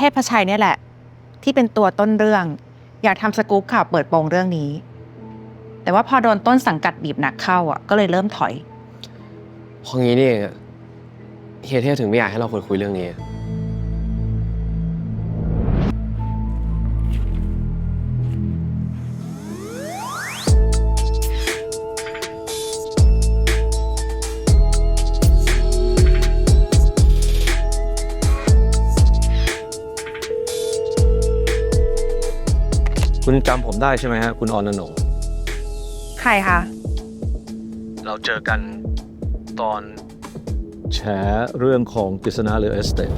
เทพชัยเนี่ยแหละ ที่เป็นตัวต้นเรื่อง อยากทำสกู๊ปข่าวเปิดโปงเรื่องนี้ แต่ว่าพอโดนต้นสังกัดบีบหนักเข้าอะก็เลยเริ่มถอย เพราะงี้นี่เองอะเฮียเทพถึงไม่อยากให้เราคุยคุยเรื่องนี้ คุณจำผมได้ใช่ไหมฮะ คุณออนนงใครคะ เราเจอกันตอนแฉเรื่องของกฤษณาเรือเอสเตท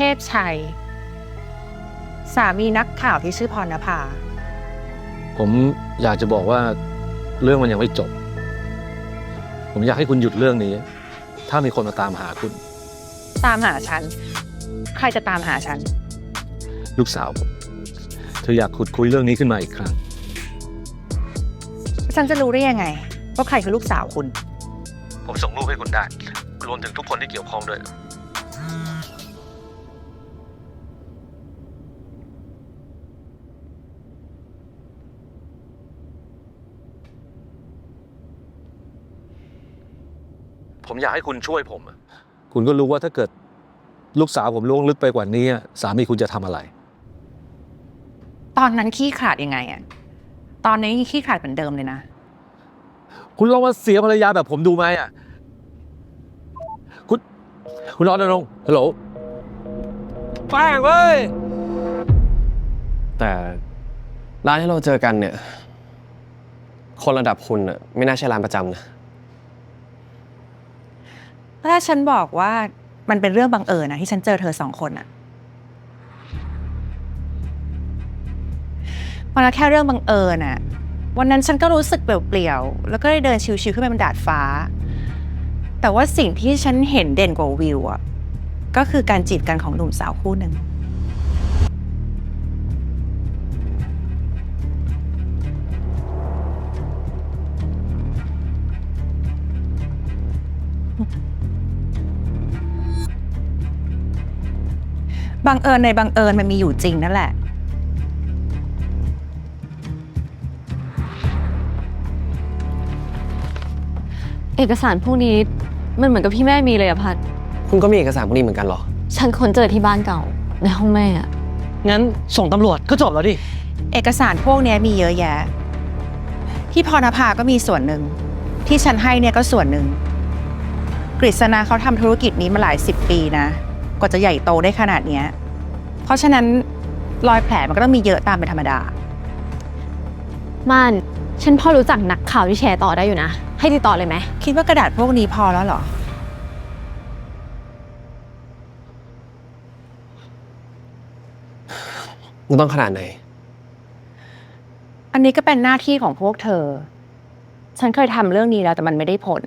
เทพชัย สามีนักข่าวที่ชื่อพรณภา ผมอยากจะบอกว่าเรื่องมันยังไม่จบ ผมอยากให้คุณหยุดเรื่องนี้ ถ้ามีคนมาตามหาคุณ ตามหาฉัน ใครจะตามหาฉัน ลูกสาวผมเธออยากขุดคุยเรื่องนี้ขึ้นมาอีกครั้ง ฉันจะรู้ได้ยังไงว่าใครคือลูกสาวคุณ ผมส่งรูปให้คุณได้รวมถึงทุกคนที่เกี่ยวข้องด้วย ผมอยากให้คุณช่วยผมอะคุณก็รู้ว่าถ้าเกิดลูกสาวผมล่วงลึกไปกว่านี้อะสามีคุณจะทำอะไร ตอนนั้นขี้ขลาดยังไงอะตอนนี้ยังขี้ขลาดเหมือนเดิมเลยนะ คุณลองมาเสียภรรยาแบบผมดูไหมอะคุณคุณรอนรงค์ฮัลโหลแป้งเว้ย แต่ร้านที่เราเจอกันเนี่ย คนระดับคุณอะไม่น่าใช่ร้านประจำนะ ถ้าฉันบอกว่ามันเป็นเรื่องบังเอิญนะที่ฉันเจอเธอสองคนอะมันก็แค่เรื่องบังเอิญอะวันนั้นฉันก็รู้สึกเปลี่ยวๆ แล้วก็ได้เดินชิวๆขึ้นไปบนดาดฟ้า แต่ว่าสิ่งที่ฉันเห็นเด่นกว่าวิวอะก็คือการจีบกันของหนุ่มสาวคู่หนึ่ง บังเอิญในบังเอิญมันมีอยู่จริงนั่นแหละ เอกสารพวกนี้มันเหมือนกับพี่แม่มีเลยอะพัด คุณก็มีเอกสารพวกนี้เหมือนกันเหรอ ฉันค้นเจอที่บ้านเก่าในห้องแม่อะงั้นส่งตำรวจก็จบแล้วดิ เอกสารพวกเนี้ยมีเยอะแยะ ที่พรณภาก็มีส่วนหนึ่ง ที่ฉันให้เนี่ยก็ส่วนหนึ่ง กฤษณาเขาทำธุรกิจนี้มาหลายสิบปีนะ กว่าจะใหญ่โตได้ขนาดเนี้ยเพราะฉะนั้นรอยแผลมันก็ต้องมีเยอะตามเป็นธรรมดา ม่าน ฉันพอรู้จักนักข่าวที่แชร์ต่อได้อยู่นะ ให้ติดต่อเลยไหม คิดว่ากระดาษพวกนี้พอแล้วเหรอมันต้องขนาดไหน อันนี้ก็เป็นหน้าที่ของพวกเธอ ฉันเคยทำเรื่องนี้แล้วแต่มันไม่ได้ผล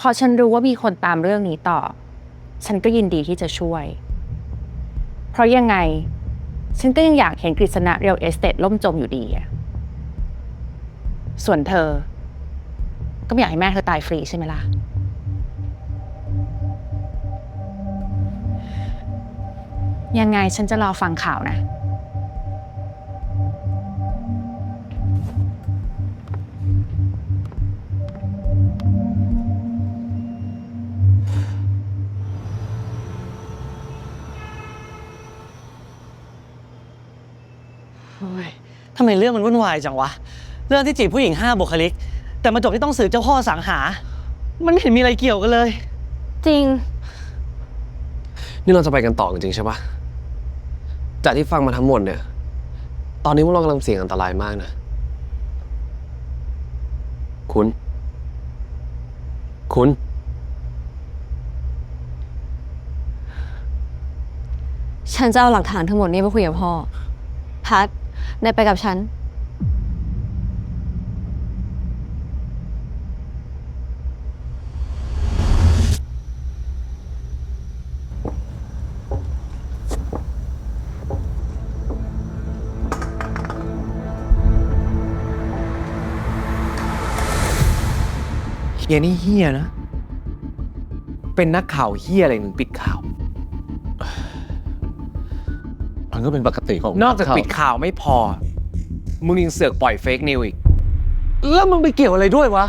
พอฉันรู้ว่ามีคนตามเรื่องนี้ต่อ ฉันก็ยินดีที่จะช่วย เพราะยังไง ฉันก็ยังอยากเห็นกฤษณะเรียลเอสเตทล่มจมอยู่ดีอะส่วนเธอ ก็ไม่อยากให้แม่เธอตายฟรีใช่ไหมล่ะ ยังไงฉันจะรอฟังข่าวนะ โอ้ยทำไมเรื่องมันวุ่นวายจังวะ เรื่องที่จีบผู้หญิงห้าบุคลิก แต่มาจบที่ต้องสืบเจ้าพ่อสังหา มันไม่เห็นมีอะไรเกี่ยวกันเลย จริง นี่เราจะไปกันต่อจริงๆใช่ปะจากที่ฟังมาทั้งหมดเนี่ย ตอนนี้พวกเรากำลังเสี่ยงอันตรายมากนะ คุณ คุณ ฉันจะเอาหลักฐานทั้งหมดนี้ไปคุยกับพ่อ พัด นายไปกับฉัน เฮียนี่เฮียนะ เป็นนักข่าวเฮียอะไรถึงปิดข่าว มันก็เป็นปกติของนอกจากปิดข่าวไม่พอ มึงยังเสือกปล่อยเฟกนิวอีก แล้วมึงไปเกี่ยวอะไรด้วยวะ